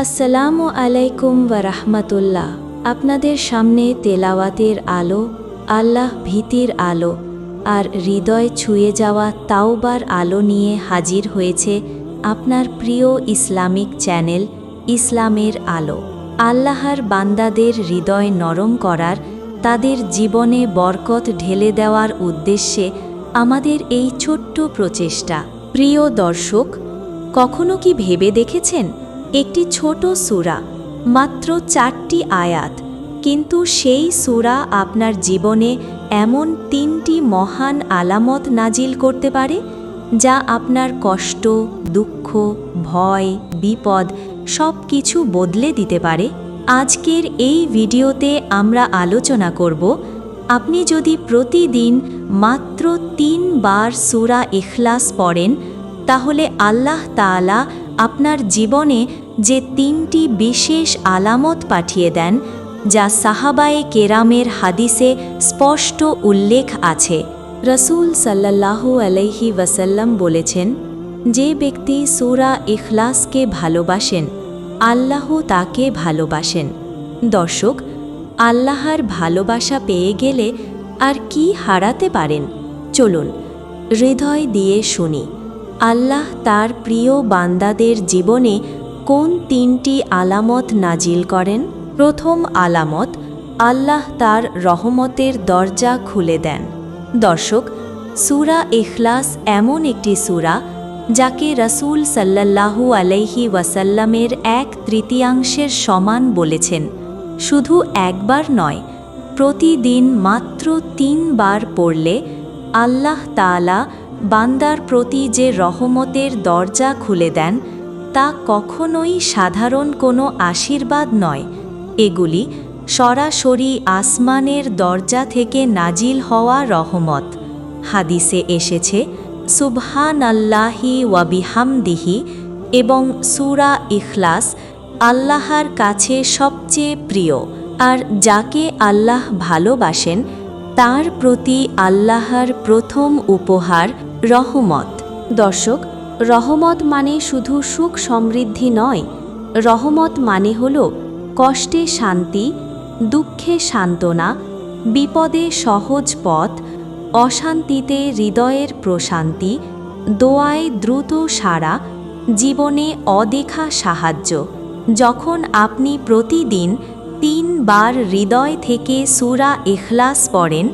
আসসালামু আলাইকুম ওয়া আপনাদের সামনে তেলাওয়াতের আলো, আল্লাহ ভীতির আলো আর হৃদয় ছুঁয়ে যাওয়া তাওবার আলো নিয়ে হাজির হয়েছে আপনার প্রিয় ইসলামিক চ্যানেল ইসলামের আলো। আল্লাহর বান্দাদের হৃদয় নরম করার, তাদের জীবনে বরকত ঢেলে দেওয়ার উদ্দেশ্যে আমাদের এই ছোট্ট প্রচেষ্টা। প্রিয় দর্শক, কখনো কি ভেবে দেখেছেন? একটি ছোট সূরা, মাত্র চারটি আয়াত। কিন্তু সেই সূরা আপনার জীবনে এমন তিনটি মহান আলামত নাজিল করতে পারে, যা আপনার কষ্ট, দুঃখ, ভয়, বিপদ সব কিছু বদলে দিতে পারে? আজকের এই ভিডিওতে আমরা আলোচনা করব, আপনি যদি প্রতিদিন মাত্র তিনবার সুরা এখলাস পড়েন, তাহলে আল্লাহ তাআলা আপনার জীবনে যে তিনটি বিশেষ আলামত পাঠিয়ে দেন, যা সাহাবায়ে কেরামের হাদিসে স্পষ্ট উল্লেখ আছে। রসুল সাল্লাল্লাহু আলাইহি ওয়াসাল্লাম বলেছেন, যে ব্যক্তি সূরা ইখলাসকে ভালোবাসেন আল্লাহ তাকে ভালোবাসেন। দর্শক, আল্লাহর ভালোবাসা পেয়ে গেলে আর কি হারাতে পারেন? চলুন, হৃদয় দিয়ে শুনি। আল্লাহ তার প্রিয় বান্দাদের জীবনে কোন তিনটি আলামত নাজিল করেন? প্রথম আলামত, আল্লাহ তার রহমতের দরজা খুলে দেন। দর্শক, সুরা এখলাস এমন একটি সুরা যাকে রসুল সাল্লাল্লাহু আলাইহি ওয়াসাল্লামের এক তৃতীয়াংশের সমান বলেছেন। শুধু একবার নয়, প্রতিদিন মাত্র তিনবার পড়লে আল্লাহ তাআলা বান্দার প্রতি যে রহমতের দরজা খুলে দেন তা কখনোই সাধারণ কোনো আশীর্বাদ নয়। এগুলি সরাসরি আসমানের দরজা থেকে নাজিল হওয়া রহমত। হাদিসে এসেছে সুবহান আল্লাহি ওয়াবিহামদিহি এবং সুরা ইখলাস আল্লাহর কাছে সবচেয়ে প্রিয়। আর যাকে আল্লাহ ভালোবাসেন, তার প্রতি আল্লাহর প্রথম উপহার রহমত। দর্শক রহমত মানে শুধু সুখ সমৃদ্ধি নয়। রহমত মানে হল কষ্টে শান্তি, দুঃখে সান্ত্বনা, বিপদে সহজ পথ, অশান্তিতে হৃদয়ের প্রশান্তি, দোয়ায় দ্রুত সারা জীবনে অদেখা সাহায্য। যখন আপনি প্রতিদিন তিনবার হৃদয় থেকে সুরা এখলাস পড়েন,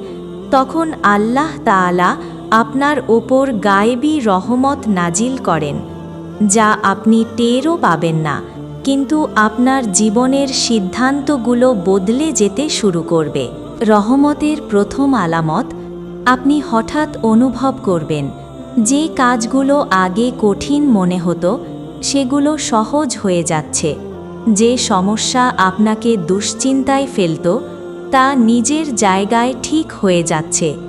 তখন আল্লাহ তাআলা আপনার ওপর গায়েবী রহমত নাজিল করেন, যা আপনি টেরও পাবেন না, কিন্তু আপনার জীবনের সিদ্ধান্তগুলো বদলে যেতে শুরু করবে। রহমতের প্রথম আলামত, আপনি হঠাৎ অনুভব করবেন, যে কাজগুলো আগে কঠিন মনে হতো, সেগুলো সহজ হয়ে যাচ্ছে, যে সমস্যা আপনাকে দুশ্চিন্তায় ফেলত, তা নিজের জায়গায় ঠিক হয়ে যাচ্ছে।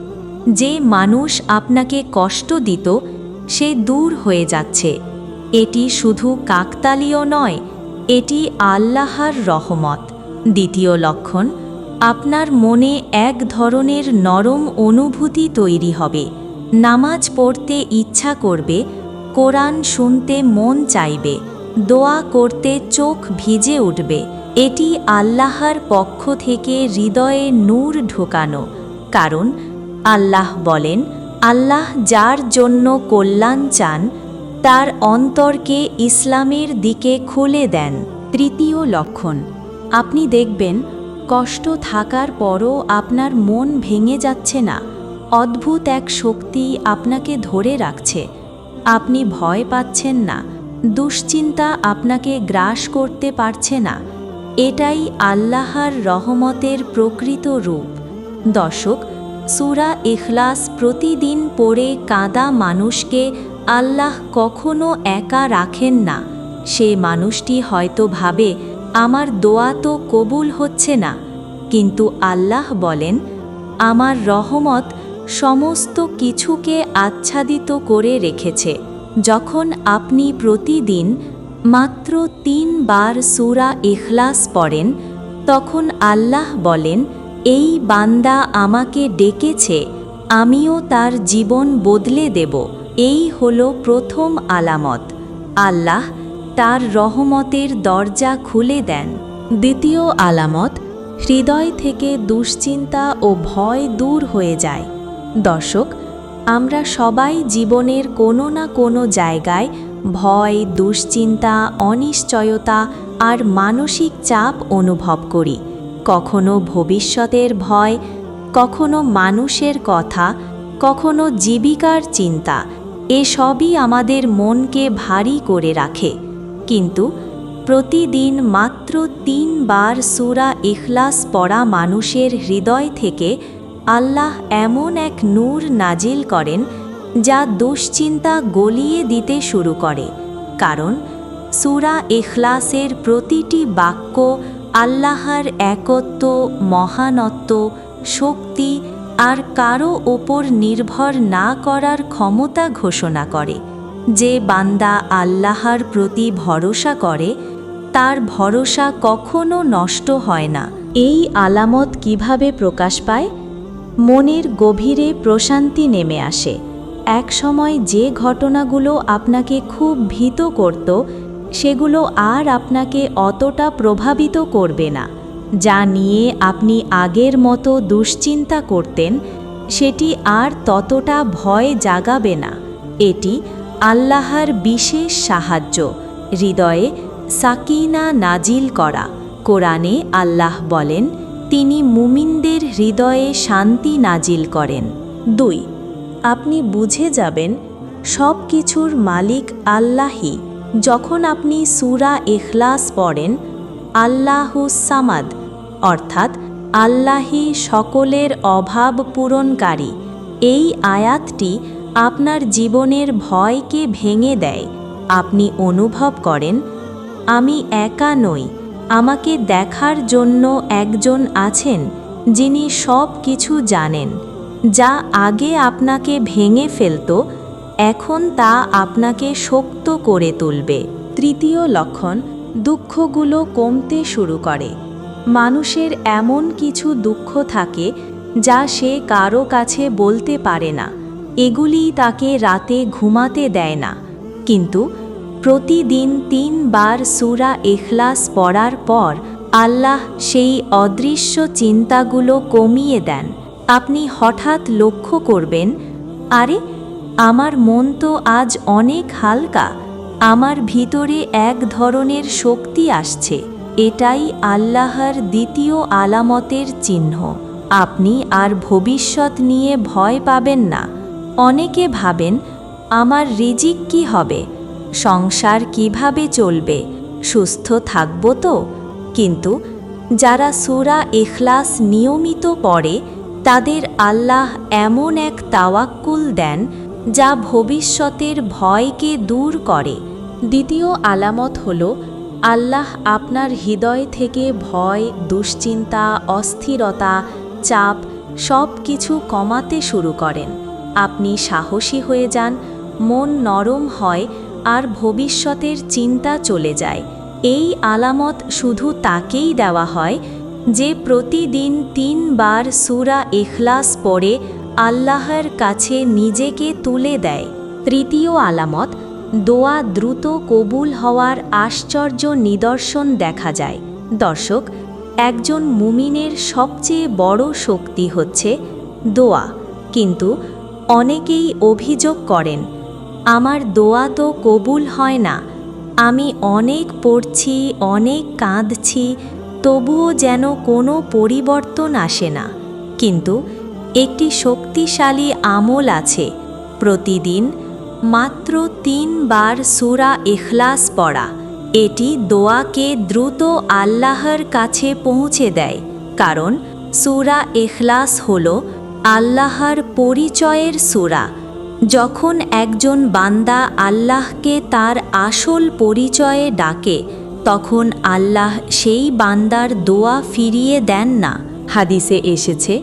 যে মানুষ আপনাকে কষ্ট দিত, সে দূর হয়ে যাচ্ছে। এটি শুধু কাকতালীয় নয়, এটি আল্লাহর রহমত। দ্বিতীয় লক্ষণ, আপনার মনে এক ধরনের নরম অনুভূতি তৈরি হবে। নামাজ পড়তে ইচ্ছা করবে, কোরআন শুনতে মন চাইবে, দোয়া করতে চোখ ভিজে উঠবে। এটি আল্লাহর পক্ষ থেকে হৃদয়ে নূর ঢোকানো। কারণ আল্লাহ বলেন, আল্লাহ যার জন্য কল্যাণ চান, তার অন্তরকে ইসলামের দিকে খুলে দেন। তৃতীয় লক্ষণ, আপনি দেখবেন, কষ্ট থাকার পরও আপনার মন ভেঙে যাচ্ছে না। অদ্ভুত এক শক্তি আপনাকে ধরে রাখছে। আপনি ভয় পাচ্ছেন না। দুশ্চিন্তা আপনাকে গ্রাস করতে পারছে না। এটাই আল্লাহর রহমতের প্রকৃত রূপ। দর্শক সুরা ইখলাস প্রতিদিন পড়ে কাঁদা মানুষকে আল্লাহ কখনো একা রাখেন না। সে মানুষটি হয়তো ভাবে, আমার দোয়া তো কবুল হচ্ছে না। কিন্তু আল্লাহ বলেন, আমার রহমত সমস্ত কিছুকে আচ্ছাদিত করে রেখেছে। যখন আপনি প্রতিদিন মাত্র তিনবার সুরা ইখলাস পড়েন, তখন আল্লাহ বলেন এই বান্দা আমাকে ডেকেছে, আমিও তার জীবন বদলে দেব। এই হলো প্রথম আলামত। আল্লাহ তার রহমতের দরজা খুলে দেন। দ্বিতীয় আলামত, হৃদয় থেকে দুশ্চিন্তা ও ভয় দূর হয়ে যায়। দর্শক, আমরা সবাই জীবনের কোনো না কোনো জায়গায় ভয়, দুশ্চিন্তা, অনিশ্চয়তা আর মানসিক চাপ অনুভব করি। কখনো ভবিষ্যতের ভয়, কখনো মানুষের কথা, কখনো জীবিকার চিন্তা, এসবই আমাদের মনকে ভারী করে রাখে। কিন্তু প্রতিদিন মাত্র তিনবার সুরা ইখলাস পড়া মানুষের হৃদয় থেকে আল্লাহ এমন এক নূর নাজিল করেন, যা দুশ্চিন্তা গলিয়ে দিতে শুরু করে। কারণ সুরা ইখলাসের প্রতিটি বাক্য আল্লাহর একত্ব, মহানত্ব, শক্তি আর কারও ওপর নির্ভর না করার ক্ষমতা ঘোষণা করে। যে বান্দা আল্লাহর প্রতি ভরসা করে, তার ভরসা কখনো নষ্ট হয় না। এই আলামত কীভাবে প্রকাশ পায়? মনের গভীরে প্রশান্তি নেমে আসে। এক সময় যে ঘটনাগুলো আপনাকে খুব ভীত করত সেগুলো আর আপনাকে অতটা প্রভাবিত করবে না। যা নিয়ে আপনি আগের মতো দুশ্চিন্তা করতেন, সেটি আর ততটা ভয় জাগাবে না। এটি আল্লাহর বিশেষ সাহায্য। হৃদয়ে সাকিনা নাজিল করা। কোরআনে আল্লাহ বলেন, তিনি মুমিনদের হৃদয়ে শান্তি নাজিল করেন। দুই, আপনি বুঝে যাবেন সব কিছুর মালিক আল্লাহই। যখন আপনি সুরা এখলাস পড়েন, আল্লাহু সামাদ, অর্থাৎ আল্লাহি সকলের অভাব পূরণকারী, এই আয়াতটি আপনার জীবনের ভয়কে ভেঙে দেয়। আপনি অনুভব করেন, আমি একা নই, আমাকে দেখার জন্য একজন আছেন, যিনি সব কিছু জানেন, যা আগে আপনাকে ভেঙে ফেলত এখন তা আপনাকে শক্ত করে তুলবে। তৃতীয় লক্ষণ, দুঃখগুলো কমতে শুরু করে। মানুষের এমন কিছু দুঃখ থাকে যা সে কারও কাছে বলতে পারে না। এগুলি তাকে রাতে ঘুমাতে দেয় না। কিন্তু প্রতিদিন তিনবার সুরা এখলাস পড়ার পর আল্লাহ সেই অদৃশ্য চিন্তাগুলো কমিয়ে দেন। আপনি হঠাৎ লক্ষ্য করবেন, আরে আমার মন তো আজ অনেক হালকা, আমার ভিতরে এক ধরনের শক্তি আসছে, এটাই আল্লাহর দ্বিতীয় আলামতের চিহ্ন। আপনি আর ভবিষ্যৎ নিয়ে ভয় পাবেন না। অনেকে ভাবেন, আমার রিজিক কি হবে? সংসার কীভাবে চলবে? সুস্থ থাকব তো? কিন্তু যারা সুরা এখলাস নিয়মিত পড়ে, তাদের আল্লাহ এমন এক তাওয়াক্কুল দেন যা ভবিষ্যতের ভয়কে দূর করে। দ্বিতীয় আলামত হল, আল্লাহ আপনার হৃদয় থেকে ভয়, দুশ্চিন্তা, অস্থিরতা, চাপ সব কিছু কমাতে শুরু করেন। আপনি সাহসী হয়ে যান, মন নরম হয়, আর ভবিষ্যতের চিন্তা চলে যায়। এই আলামত শুধু তাকেই দেওয়া হয় যে প্রতিদিন তিনবার সুরা এখলাস পড়ে আল্লাহর কাছে নিজেকে তুলে দেয়। তৃতীয় আলামত, দোয়া দ্রুত কবুল হওয়ার আশ্চর্য নিদর্শন দেখা যায়। দর্শক, একজন মুমিনের সবচেয়ে বড় শক্তি হচ্ছে দোয়া। কিন্তু অনেকেই অভিযোগ করেন, আমার দোয়া তো কবুল হয় না, আমি অনেক পড়ছি, অনেক কাঁদছি, তবুও যেন কোনো পরিবর্তন আসে না। কিন্তু একটি শক্তিশালী আমল আছে। প্রতিদিন মাত্র তিনবার সুরা এখলাস পড়া। এটি দোয়াকে দ্রুত আল্লাহর কাছে পৌঁছে দেয়। কারণ সুরা এখলাস হল আল্লাহর পরিচয়ের সুরা। যখন একজন বান্দা আল্লাহকে তার আসল পরিচয়ে ডাকে, তখন আল্লাহ সেই বান্দার দোয়া ফিরিয়ে দেন না। হাদিসে এসেছে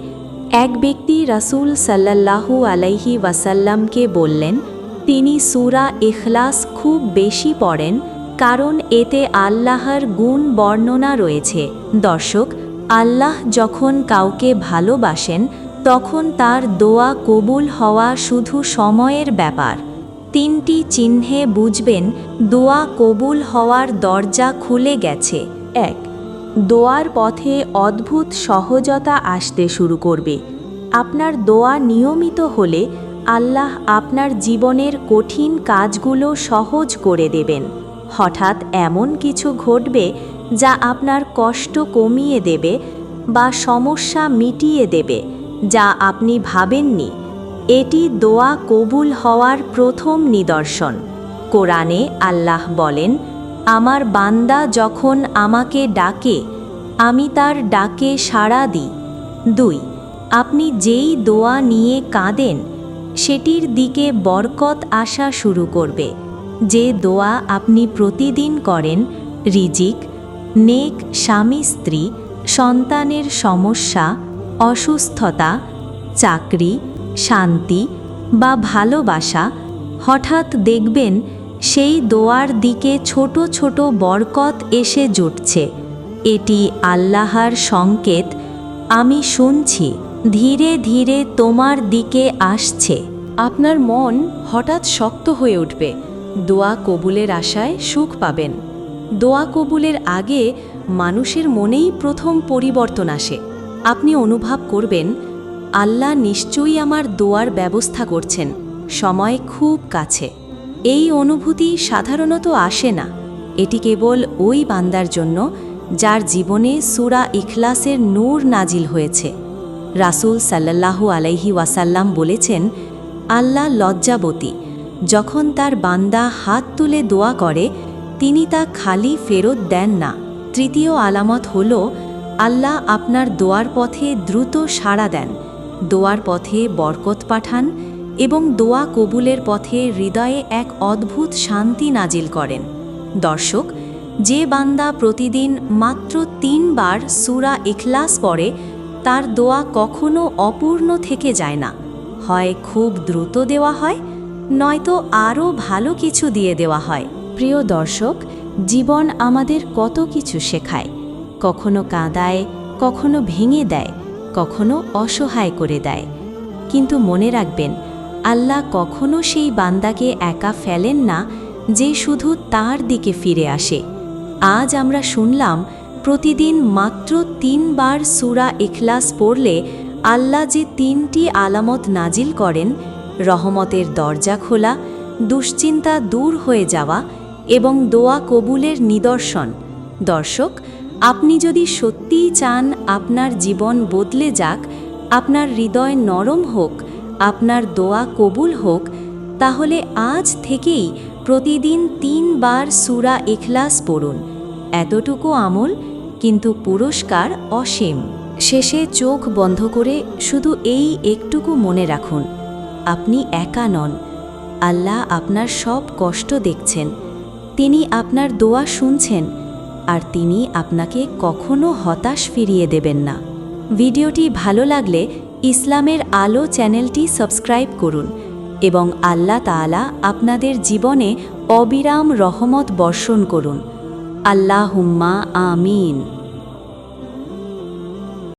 এক ব্যক্তি রাসূল সাল্লাল্লাহু আলাইহি ওয়াসাল্লামকে বললেন, তিনি সুরা ইখলাস খুব বেশি পড়েন, কারণ এতে আল্লাহর গুণ বর্ণনা রয়েছে। দর্শক, আল্লাহ যখন কাউকে ভালোবাসেন, তখন তার দোয়া কবুল হওয়া শুধু সময়ের ব্যাপার। তিনটি চিহ্নে বুঝবেন, দোয়া কবুল হওয়ার দরজা খুলে গেছে। এক দোয়ার পথে অদ্ভুত সহজতা আসতে শুরু করবে। আপনার দোয়া নিয়মিত হলে আল্লাহ আপনার জীবনের কঠিন কাজগুলো সহজ করে দেবেন। হঠাৎ এমন কিছু ঘটবে যা আপনার কষ্ট কমিয়ে দেবে বা সমস্যা মিটিয়ে দেবে, যা আপনি ভাবেননি। এটি দোয়া কবুল হওয়ার প্রথম নিদর্শন। কোরআনে আল্লাহ বলেন আমার বান্দা যখন আমাকে ডাকে, আমি তার ডাকে সাড়া দিই। দুই, আপনি যেই দোয়া নিয়ে কাঁদেন, সেটির দিকে বরকত আসা শুরু করবে। যে দোয়া আপনি প্রতিদিন করেন, রিজিক, নেক স্বামী স্ত্রী, সন্তানের সমস্যা, অসুস্থতা, চাকরি, শান্তি বা ভালোবাসা, হঠাৎ দেখবেন সেই দোয়ার দিকে ছোট ছোট বরকত এসে জুটছে। এটি আল্লাহর সংকেত। আমি শুনছি, ধীরে ধীরে তোমার দিকে আসছে। আপনার মন হঠাৎ শক্ত হয়ে উঠবে। দোয়া কবুলের আশায় সুখ পাবেন। দোয়া কবুলের আগে মানুষের মনেই প্রথম পরিবর্তন আসে। আপনি অনুভব করবেন, আল্লাহ নিশ্চয়ই আমার দোয়ার ব্যবস্থা করছেন। সময় খুব কাছে। এই অনুভূতি সাধারণত আসে না। এটি কেবল ওই বান্দার জন্য যার জীবনে সুরা ইখলাসের নূর নাজিল হয়েছে। রাসূল সাল্লাল্লাহু আলাইহি ওয়াসাল্লাম বলেছেন, আল্লাহ লজ্জাবতী, যখন তার বান্দা হাত তুলে দোয়া করে, তিনি তা খালি ফেরত দেন না। তৃতীয় আলামত হল, আল্লাহ আপনার দোয়ার পথে দ্রুত সাড়া দেন। দোয়ার পথে বরকত পাঠান এবং দোয়া কবুলের পথে হৃদয়ে এক অদ্ভুত শান্তি নাজিল করেন। দর্শক, যে বান্দা প্রতিদিন মাত্র তিনবার সুরা ইখলাস পড়ে, তার দোয়া কখনো অপূর্ণ থেকে যায় না। হয় খুব দ্রুত দেওয়া হয়, নয়তো আরও ভালো কিছু দিয়ে দেওয়া হয়। প্রিয় দর্শক, জীবন আমাদের কত কিছু শেখায়। কখনো কাঁদায়, কখনো ভেঙে দেয়, কখনো অসহায় করে দেয়। কিন্তু মনে রাখবেন আল্লাহ কখনো সেই বান্দাকে একা ফেলেন না যে শুধু তার দিকে ফিরে আসে। আজ আমরা শুনলাম, প্রতিদিন মাত্র তিনবার সুরা ইখলাস পড়লে আল্লাহ যে তিনটি আলামত নাজিল করেন, রহমতের দরজা খোলা, দুশ্চিন্তা দূর হয়ে যাওয়া এবং দোয়া কবুলের নিদর্শন। দর্শক, আপনি যদি সত্যিই চান আপনার জীবন বদলে যাক, আপনার হৃদয় নরম হোক আপনার দোয়া কবুল হোক, তাহলে আজ থেকেই প্রতিদিন তিনবার সুরা এখলাস পড়ুন। এতটুকু আমল, কিন্তু পুরস্কার অসীম। শেষে চোখ বন্ধ করে শুধু এই একটুকু মনে রাখুন, আপনি একা নন। আল্লাহ আপনার সব কষ্ট দেখছেন, তিনি আপনার দোয়া শুনছেন, আর তিনি আপনাকে কখনো হতাশ ফিরিয়ে দেবেন না। ভিডিওটি ভালো লাগলে ইসলামের আলো চ্যানেলটি সাবস্ক্রাইব করুন এবং আল্লাহ তালা আপনাদের জীবনে অবিরাম রহমত বর্ষণ করুন। আল্লাহুম্মা আমিন।